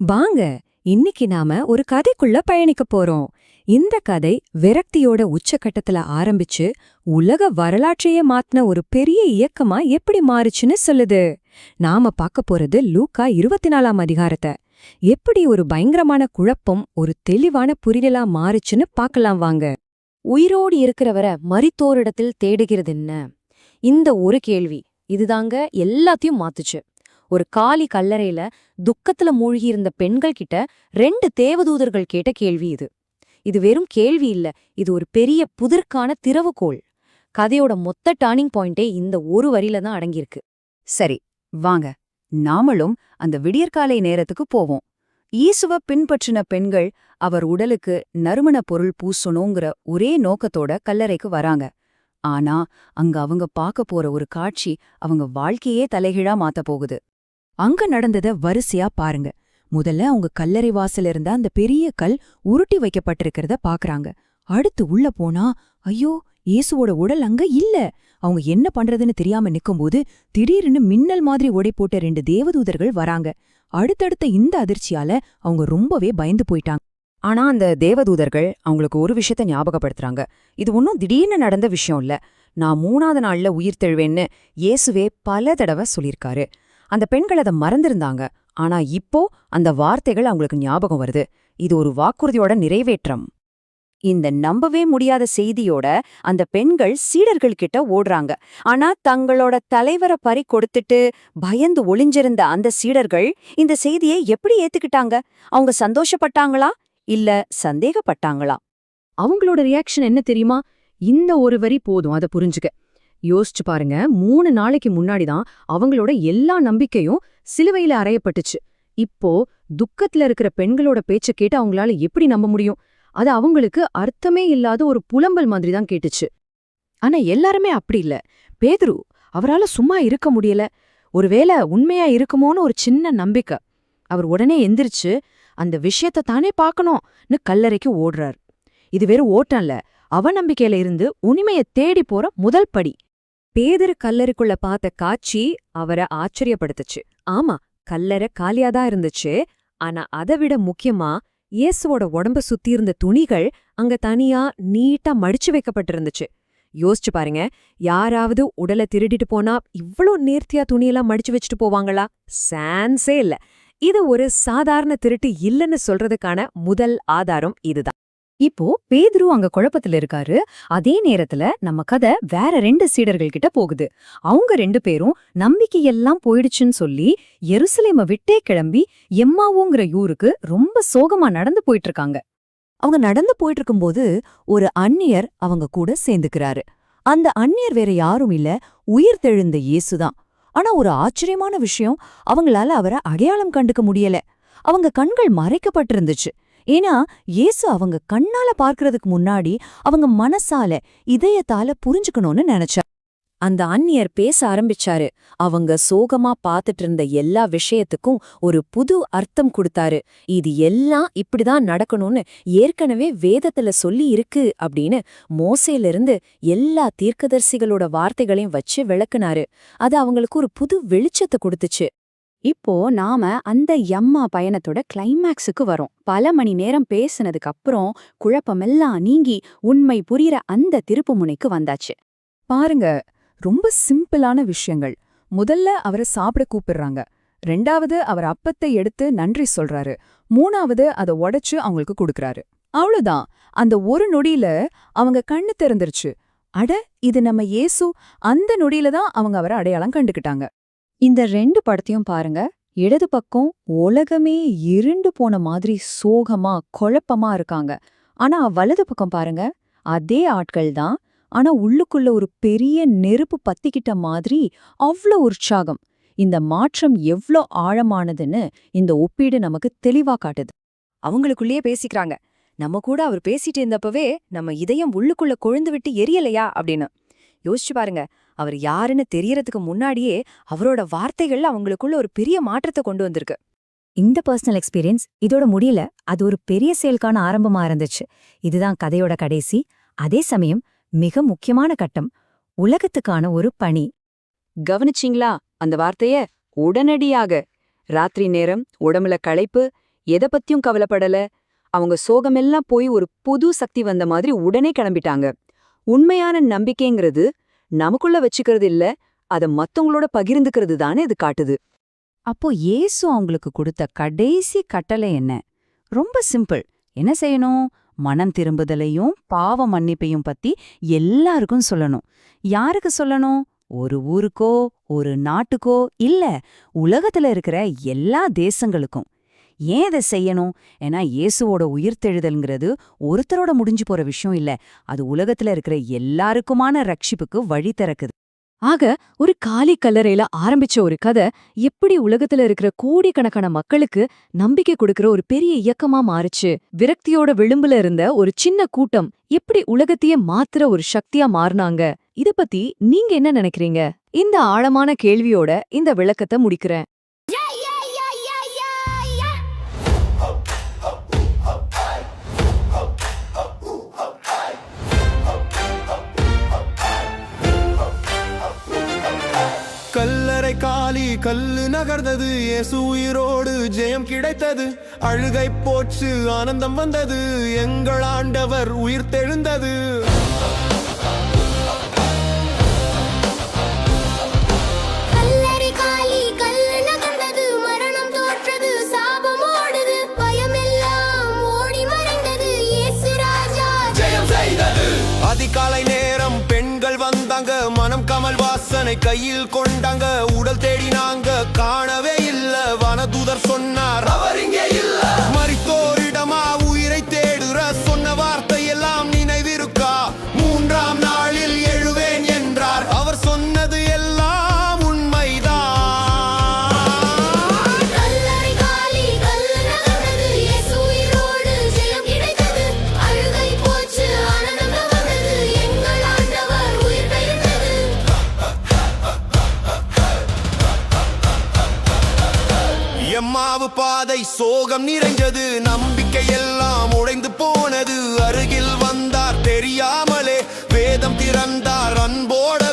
வாங்க இன்னைக்கு நாம ஒரு கதைக்குள்ள பயணிக்க போறோம். இந்த கதை விரக்தியோட உச்சக்கட்டத்துல ஆரம்பிச்சு உலக வரலாற்றையே மாத்தின ஒரு பெரிய இயக்கமா எப்படி மாறுச்சுன்னு சொல்லுது. நாம பார்க்க போறது லூக்கா இருபத்தி நாலாம் அதிகாரத்தை. எப்படி ஒரு பயங்கரமான குழப்பம் ஒரு தெளிவான புரிதலா மாறுச்சுன்னு பார்க்கலாம் வாங்க. உயிரோடு இருக்கிறவரை மறித்தோரிடத்தில் தேடுகிறது என்ன? இந்த ஒரு கேள்வி. இதுதாங்க எல்லாத்தையும் மாத்துச்சு. ஒரு காலி கல்லறையில துக்கத்துல மூழ்கியிருந்த பெண்கள் கிட்ட ரெண்டு தேவதூதர்கள் கேட்ட கேள்வி இது. இது வெறும் கேள்வி இல்ல இது ஒரு பெரிய புதிர்க்கான திறவுகோள். கதையோட மொத்த டர்னிங் பாயிண்டே இந்த ஒரு வரியில தான் அடங்கியிருக்கு. சரி வாங்க நாமளும் அந்த விடியற்காலை நேரத்துக்கு போவோம். ஈசுவ பின்பற்றின பெண்கள் அவர் உடலுக்கு நறுமணப் பொருள் பூசணுங்கிற ஒரே நோக்கத்தோட கல்லறைக்கு வராங்க. ஆனா அங்க அவங்க பார்க்க போற ஒரு காட்சி அவங்க வாழ்க்கையே தலைகீழா மாத்த போகுது. அங்க நடந்தத வரிசையா பாருங்க. முதல்ல அவங்க கல்லறை வாசல்ல இருந்த அந்த பெரிய கல் உருட்டி வைக்கப்பட்டிருக்கிறத பாக்குறாங்க. அடுத்து உள்ள போனா ஐயோ இயேசுவோட உடல் அங்க இல்ல. அவங்க என்ன பண்றதுன்னு தெரியாம நிக்கும்போது திடீர்னு மின்னல் மாதிரி ஒடை போட்ட ரெண்டு தேவதூதர்கள் வராங்க. அடுத்தடுத்த இந்த அதிர்ச்சியால அவங்க ரொம்பவே பயந்து போயிட்டாங்க. ஆனா அந்த தேவதூதர்கள் அவங்களுக்கு ஒரு விஷயத்த ஞாபகப்படுத்துறாங்க. இது ஒன்னும் திடீர்னு நடந்த விஷயம் இல்ல. நான் மூணாவது நாள்ல உயிர் தெழுவேன்னு இயேசுவே பல தடவை சொல்லியிருக்காரு. அந்த பெண்கள் அதை மறந்திருந்தாங்க. ஆனா இப்போ அந்த வார்த்தைகள் அவங்களுக்கு ஞாபகம் வருது. இது ஒரு வாக்குறுதியோட நிறைவேற்றம். இந்த நம்பவே முடியாத செய்தியோட அந்த பெண்கள் சீடர்கள் கிட்ட ஓடுறாங்க. ஆனா தங்களோட தலைவரை பறி கொடுத்துட்டு பயந்து ஒளிஞ்சிருந்த அந்த சீடர்கள் இந்த செய்தியை எப்படி ஏத்துக்கிட்டாங்க? அவங்க சந்தோஷப்பட்டாங்களா? இல்ல சந்தேகப்பட்டாங்களா? அவங்களோட ரியாக்ஷன் என்ன தெரியுமா? இந்த ஒரு வரி போதும் அதை புரிஞ்சுக்க. யோசிச்சு பாருங்க. மூணு நாளைக்கு முன்னாடி தான் அவங்களோட எல்லா நம்பிக்கையும் சிலுவையில அறையப்பட்டுச்சு. இப்போ துக்கத்துல இருக்கிற பெண்களோட பேச்ச கேட்டு அவங்களால எப்படி நம்ப முடியும்? அது அவங்களுக்கு அர்த்தமே இல்லாத ஒரு புலம்பல் மாதிரி தான் கேட்டுச்சு. ஆனா எல்லாருமே அப்படி இல்ல. பேதுரு அவரால சும்மா இருக்க முடியல. ஒருவேளை உண்மையா இருக்குமோன்னு ஒரு சின்ன நம்பிக்கை. அவர் உடனே எந்திரிச்சு அந்த விஷயத்த தானே பார்க்கணும்னு கல்லறைக்கு ஓடுறார். இது வெறும் ஓட்டம்ல அவநம்பிக்கையில இருந்து உண்மையை தேடி போற முதல் படி. பேதர் கல்லறைக்குள்ள பார்த்த காட்சி அவரை ஆச்சரியப்படுத்துச்சு. ஆமா கல்லறை காலியாதான் இருந்துச்சு. ஆனா அதை விட முக்கியமா இயேசுவோட உடம்ப சுத்தி இருந்த துணிகள் அங்க தனியா நீட்டா மடிச்சு வைக்கப்பட்டிருந்துச்சு. யோசிச்சு பாருங்க யாராவது உடலை திருடிட்டு போனா இவ்ளோ நேர்த்தியா துணியெல்லாம் மடிச்சு வச்சுட்டு போவாங்களா? சான்ஸே இல்ல. இது ஒரு சாதாரண திருட்டு இல்லைன்னு சொல்றதுக்கான முதல் ஆதாரம் இதுதான். இப்போ பேதுரு அங்க குழப்பத்துல இருக்காரு. அதே நேரத்துல நம்ம கதை வேற ரெண்டு சீடர்கள் கிட்ட போகுது. அவங்க ரெண்டு பேரும் நம்பிக்கையெல்லாம் போயிடுச்சுன்னு சொல்லி எருசலேம விட்டே கிளம்பி எம்மாவோங்கிற ஊருக்கு ரொம்ப சோகமா நடந்து போயிட்டு இருக்காங்க அவங்க நடந்து போயிட்டு இருக்கும்போது ஒரு அந்நியர் அவங்க கூட சேர்ந்துக்கிறாரு. அந்த அந்நியர் வேற யாரும் இல்ல உயிர் தெழுந்த இயேசுதான். ஆனா ஒரு ஆச்சரியமான விஷயம் அவங்களால அவரை அடையாளம் கண்டுக்க முடியல. அவங்க கண்கள் மறைக்கப்பட்டிருந்துச்சு. ஏன்னா இயேசு அவங்க கண்ணால பார்க்கறதுக்கு முன்னாடி அவங்க மனசால இதயத்தால புரிஞ்சுக்கணும்னு நினைச்சா. அந்த அந்நியர் பேச ஆரம்பிச்சாரு. அவங்க சோகமா பாத்துட்டு இருந்த எல்லா விஷயத்துக்கும் ஒரு புது அர்த்தம் கொடுத்தாரு. இது எல்லாம் இப்படிதான் நடக்கணும்னு ஏற்கனவே வேதத்துல சொல்லி இருக்கு அப்படின்னு மோசையிலிருந்து எல்லா தீர்க்கதரிசிகளோட வார்த்தைகளையும் வச்சு விளக்குனாரு. அது அவங்களுக்கு ஒரு புது வெளிச்சத்தை கொடுத்துச்சு. இப்போ நாம அந்த யம்மா பயணத்தோட கிளைமேக்ஸுக்கு வரோம். பல மணி நேரம் பேசுனதுக்கு அப்புறம் குழப்பமெல்லாம் நீங்கி உண்மை புரியற அந்த திருப்புமுனைக்கு வந்தாச்சு. பாருங்க ரொம்ப சிம்பிளான விஷயங்கள். முதல்ல அவரை சாப்பிட கூப்பிடுறாங்க. ரெண்டாவது அவர் அப்பத்தை எடுத்து நன்றி சொல்றாரு. மூணாவது அதை உடைச்சு அவங்களுக்கு கொடுக்கறாரு. அவ்வளோதான் அந்த ஒரு நொடியில அவங்க கண்ணு திறந்துருச்சு. அட இது நம்ம இயேசு. அந்த நொடியில தான் அவங்க அவரை அடையாளம் கண்டுக்கிட்டாங்க. இந்த ரெண்டு படத்தையும் பாருங்க. இடது பக்கம் உலகமே இருண்டு போன மாதிரி சோகமா குழப்பமா இருக்காங்க. ஆனா வலது பக்கம் பாருங்க. அதே ஆட்கள் தான். ஆனா உள்ளுக்குள்ள ஒரு பெரிய நெருப்பு பத்திக்கிட்ட மாதிரி அவ்ளோ உற்சாகம். இந்த மாற்றம் எவ்ளோ ஆழமானதுன்னு இந்த ஒப்பீடு நமக்கு தெளிவா காட்டுது. அவங்களுக்குள்ளேயே பேசிக்கிறாங்க. நம்ம கூட அவர் பேசிட்டு இருந்தப்பவே நம்ம இதயம் உள்ளுக்குள்ள கொழுந்து விட்டு எரியலையா அப்படின்னு. யோசிச்சு பாருங்க. அவர் யாருன்னு தெரியறதுக்கு முன்னாடியே அவரோட வார்த்தைகள் அவங்களுக்குள்ள ஒரு பெரிய மாற்றத்தை கொண்டு வந்திருக்கு. இந்த பர்சனல் எக்ஸ்பீரியன்ஸ் இதோட முடியல. அது ஒரு பெரிய செயலுக்கான ஆரம்பமா இருந்துச்சு. இதுதான் கதையோட கடைசி. அதே சமயம் மிக முக்கியமான கட்டம். உலகத்துக்கான ஒரு பணி. கவனிச்சிங்களா? அந்த வார்த்தைய? உடனடியாக. ராத்திரி நேரம் உடம்புல களைப்பு எத பத்தியும் கவலைப்படல. அவங்க சோகமெல்லாம் போய் ஒரு புது சக்தி வந்த மாதிரி உடனே கிளம்பிட்டாங்க. உண்மையான நம்பிக்கைங்கிறது நமக்குள்ள வச்சுக்கிறது இல்ல அத மத்தவங்களோட பகிர்ந்துக்கிறது தானே இது காட்டுது. அப்போ ஏசு அவங்களுக்கு கொடுத்த கடைசி கட்டளை என்ன? ரொம்ப சிம்பிள். என்ன செய்யணும்? மனம் திரும்புதலையும் பாவ மன்னிப்பையும் பத்தி எல்லாருக்கும் சொல்லணும். யாருக்கு சொல்லணும்? ஒரு ஊருக்கோ ஒரு நாட்டுக்கோ இல்ல உலகத்துல இருக்கிற எல்லா தேசங்களுக்கும். ஏன் இதை செய்யணும்? ஏன்னா இயேசுவோட உயிர்த்தெழுதல்ங்கிறது ஒருத்தரோட முடிஞ்சு போற விஷயம் இல்ல. அது உலகத்துல இருக்கிற எல்லாருக்குமான ரட்சிப்புக்கு வழி திறக்குது. ஆக ஒரு காலி கல்லறையில ஆரம்பிச்ச ஒரு கதை எப்படி உலகத்துல இருக்கிற கோடிக்கணக்கான மக்களுக்கு நம்பிக்கை கொடுக்கிற ஒரு பெரிய இயக்கமா மாறுச்சு? விரக்தியோட விளிம்புல இருந்த ஒரு சின்ன கூட்டம் எப்படி உலகத்தையே மாத்துற ஒரு சக்தியா மாறுனாங்க? இத பத்தி நீங்க என்ன நினைக்கிறீங்க? இந்த ஆழமான கேள்வியோட இந்த விளக்கத்தை முடிக்கிறேன். கல்லு நகர்ந்தது. இயேசு உயிரோடு ஜெயம் கிடைத்தது. அழுகை போச்சு ஆனந்தம் வந்தது. எங்கள் ஆண்டவர் உயிர் தெழுந்தது. அதிகாலை நேரம் பெண்கள் வந்தாங்க. மனம் கமல் வாசனை கையில் கொண்டாங்க எம்மாவு பாதை சோகம் நிறைஞ்சது நம்பிக்கை எல்லாம் உடைந்து போனது. அருகில் வந்தார் தெரியாமலே. வேதம் திறந்தார் அன்போட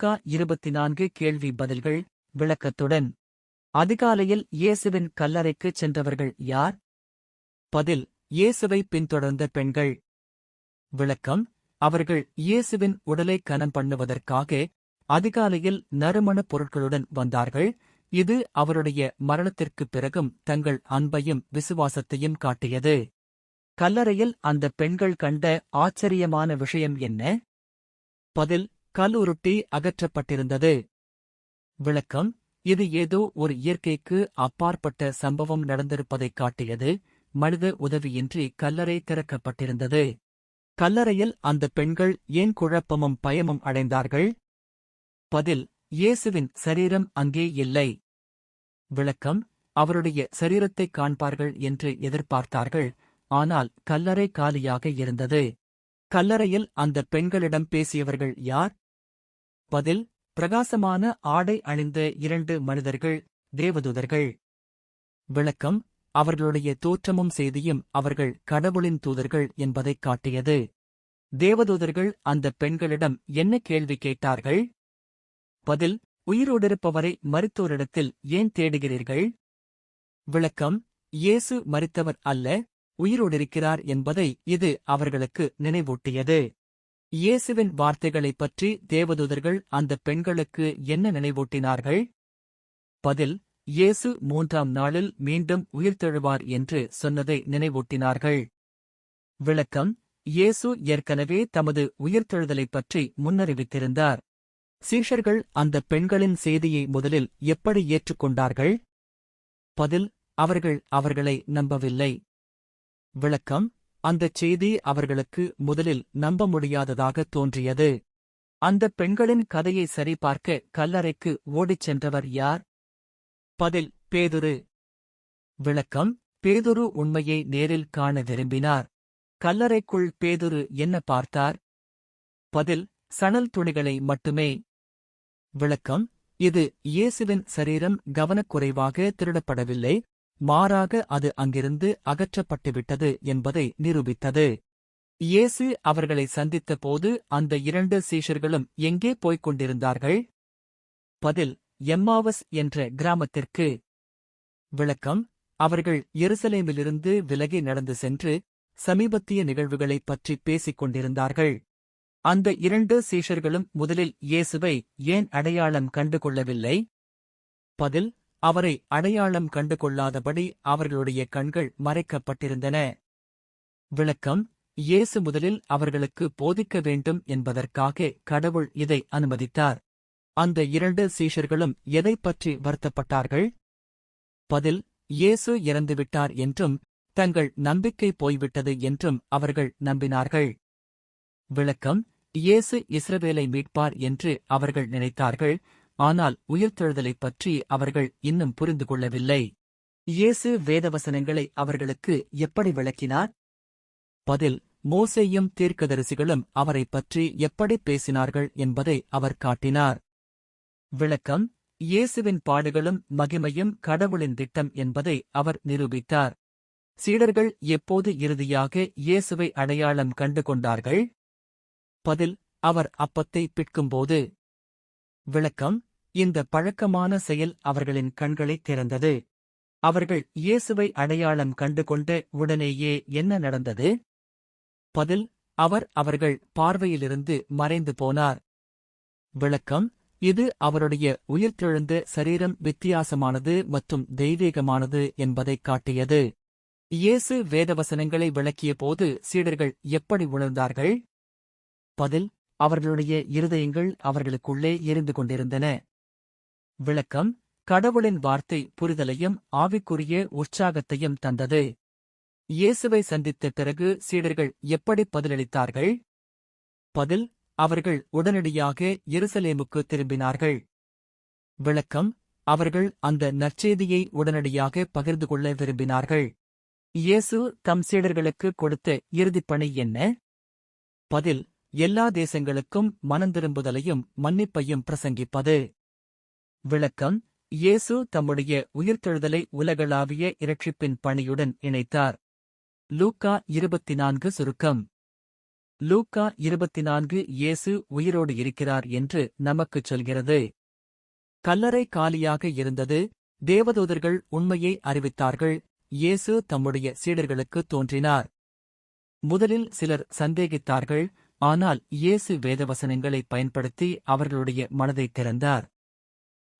லூக்கா இருபத்தி நான்கு கேள்வி பதில்கள் விளக்கத்துடன். அதிகாலையில் இயேசுவின் கல்லறைக்குச் சென்றவர்கள் யார்? பதில் இயேசுவை பின்தொடர்ந்த பெண்கள். விளக்கம் அவர்கள் இயேசுவின் உடலை கனம் பண்ணுவதற்காக அதிகாலையில் நறுமணப் பொருட்களுடன் வந்தார்கள். இது அவருடைய மரணத்திற்குப் பிறகும் தங்கள் அன்பையும் விசுவாசத்தையும் காட்டியது. கல்லறையில் அந்த பெண்கள் கண்ட ஆச்சரியமான விஷயம் என்ன? பதில் கல் உருட்டி அகற்றப்பட்டிருந்தது. விளக்கம் இது ஏதோ ஒரு இயற்கைக்கு அப்பாற்பட்ட சம்பவம் நடந்திருப்பதைக் காட்டியது. மனித உதவியின்றி கல்லறை திறக்கப்பட்டிருந்தது. கல்லறையில் அந்த பெண்கள் ஏன் குழப்பமும் பயமும் அடைந்தார்கள்? பதில் இயேசுவின் சரீரம் அங்கே இல்லை. விளக்கம் அவருடைய சரீரத்தைக் காண்பார்கள் என்று எதிர்பார்த்தார்கள். ஆனால் கல்லறை காலியாக இருந்தது. கல்லறையில் அந்த பெண்களிடம் பேசியவர்கள் யார்? பதில் பிரகாசமான ஆடை அணிந்த இரண்டு மனிதர்கள் தேவதூதர்கள். விளக்கம் அவர்களுடைய தோற்றமும் செய்தியும் அவர்கள் கடவுளின் தூதர்கள் என்பதைக் காட்டியது. தேவதூதர்கள் அந்த பெண்களிடம் என்ன கேள்வி கேட்டார்கள்? பதில் உயிரோடிருப்பவரை மருத்துவரிடத்தில் ஏன் தேடுகிறீர்கள்? விளக்கம் இயேசு மரித்தவர் அல்ல உயிரோடிருக்கிறார் என்பதை இது அவர்களுக்கு நினைவூட்டியது. இயேசுவின் வார்த்தைகளைப் பற்றி தேவதூதர்கள் அந்த பெண்களுக்கு என்ன நினைவூட்டினார்கள்? பதில் இயேசு மூன்றாம் நாளில் மீண்டும் உயிர்த்தெழுவார் என்று சொன்னதை நினைவூட்டினார்கள். விளக்கம் இயேசு ஏற்கனவே தமது உயிர்த்தெழுதலைப் பற்றி முன்னறிவித்திருந்தார். சீஷர்கள் அந்த பெண்களின் செய்தியை முதலில் எப்படி ஏற்றுக்கொண்டார்கள்? பதில் அவர்கள் அவர்களை நம்பவில்லை. விளக்கம் அந்தச் செய்தி அவர்களுக்கு முதலில் நம்ப முடியாததாக தோன்றியது. அந்த பெண்களின் கதையை சரிபார்க்க கல்லறைக்கு ஓடிச் சென்றவர் யார்? பதில் பேதுரு. விளக்கம் பேதுரு உண்மையை நேரில் காண விரும்பினார். கல்லறைக்குள் பேதுரு என்ன பார்த்தார்? பதில் சணல் துணிகளை மட்டுமே. விளக்கம் இது இயேசுவின் சரீரம் கவனக்குறைவாக திருடப்படவில்லை. மாறாக அது அங்கிருந்து அகற்றப்பட்டுவிட்டது என்பதை நிரூபித்தது. இயேசு அவர்களை சந்தித்த போது அந்த இரண்டு சீஷர்களும் எங்கே போய்க் கொண்டிருந்தார்கள்? பதில் எம்மாவஸ் என்ற கிராமத்திற்கு. விளக்கம் அவர்கள் எருசலேமிலிருந்து விலகி நடந்து சென்று சமீபத்திய நிகழ்வுகளைப் பற்றி பேசிக் கொண்டிருந்தார்கள். அந்த இரண்டு சீஷர்களும் முதலில் இயேசுவை ஏன் அடையாளம் கண்டுகொள்ளவில்லை? பதில் அவரை அடையாளம் கண்டுகொள்ளாதபடி அவர்களுடைய கண்கள் மறைக்கப்பட்டிருந்தன. விளக்கம் இயேசு முதலில் அவர்களுக்கு போதிக்க வேண்டும் என்பதற்காக கடவுள் இதை அனுமதித்தார். அந்த இரண்டு சீஷர்களும் எதைப் பற்றி வருத்தப்பட்டார்கள்? பதில் இயேசு இறந்துவிட்டார் என்றும் தங்கள் நம்பிக்கை போய்விட்டது என்றும் அவர்கள் நம்பினார்கள். விளக்கம் இயேசு இஸ்ரவேலை மீட்பார் என்று அவர்கள் நினைத்தார்கள். ஆனால் உயிர்த்தெழுதலைப் பற்றி அவர்கள் இன்னும் புரிந்து கொள்ளவில்லை. இயேசு வேதவசனங்களை அவர்களுக்கு எப்படி விளக்கினார்? பதில் மோசேயும் தீர்க்கதரிசிகளும் அவரைப் பற்றி எப்படி பேசினார்கள் என்பதை அவர் காட்டினார். விளக்கம் இயேசுவின் பாடுகளும் மகிமையும் கடவுளின் திட்டம் என்பதை அவர் நிரூபித்தார். சீடர்கள் எப்போது இறுதியாக இயேசுவை அடையாளம் கண்டு கொண்டார்கள்? பதில் அவர் அப்பத்தை பிட்கும்போது. விளக்கம் இந்த பழக்கமான செயல் அவர்களின் கண்களைத் திறந்தது. அவர்கள் இயேசுவை அடையாளம் கண்டுகொண்டு உடனேயே என்ன நடந்தது? பதில் அவர் அவர்கள் பார்வையிலிருந்து மறைந்து போனார். விளக்கம் இது அவருடைய உயிர்த்தெழுந்த சரீரம் வித்தியாசமானது மற்றும் தெய்வீகமானது என்பதைக் காட்டியது. இயேசு வேதவசனங்களை விளக்கியபோது சீடர்கள் எப்படி உணர்ந்தார்கள்? பதில் அவர்களுடைய இருதயங்கள் அவர்களுக்குள்ளே எரிந்து கொண்டிருந்தன. விளக்கம் கடவுளின் வார்த்தை புரிதலையும் ஆவிக்குரிய உற்சாகத்தையும் தந்தது. இயேசுவை சந்தித்த பிறகு சீடர்கள் எப்படி பதிலளித்தார்கள்? பதில் அவர்கள் உடனடியாக எருசலேமுக்கு திரும்பினார்கள். விளக்கம் அவர்கள் அந்த நற்செய்தியை உடனடியாக பகிர்ந்து கொள்ள விரும்பினார்கள். இயேசு தம் சீடர்களுக்கு கொடுத்த இறுதிப் பணி என்ன? பதில் எல்லா தேசங்களுக்கும் மனந்திரும்புதலையும் மன்னிப்பையும் பிரசங்கிப்பது. விளக்கம் இயேசு தம்முடைய உயிர்த்தெழுதலை உலகளாவிய இரட்சிப்பின் பணியுடன் இணைத்தார். லூக்கா இருபத்தி நான்கு சுருக்கம். லூக்கா இருபத்தி நான்கு இயேசு உயிரோடு இருக்கிறார் என்று நமக்குச் சொல்கிறது. கல்லறை காலியாக இருந்தது தேவதூதர்கள் உண்மையை அறிவித்தார்கள் இயேசு தம்முடைய சீடர்களுக்கு தோன்றினார். முதலில் சிலர் சந்தேகித்தார்கள் ஆனால் இயேசு வேதவசனங்களை பயன்படுத்தி அவர்களுடைய மனதை திறந்தார்.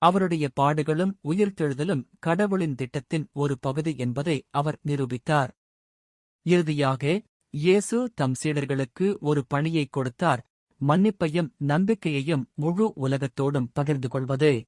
அவருடைய பாடுகளும் உயிர்த்தெழுதலும் கடவுளின் திட்டத்தின் ஒரு பகுதி என்பதை அவர் நிரூபித்தார். இறுதியாக இயேசு தம் சீடர்களுக்கு ஒரு பணியைக் கொடுத்தார் மன்னிப்பையும் நம்பிக்கையையும் முழு உலகத்தோடும் பகிர்ந்து கொள்வது.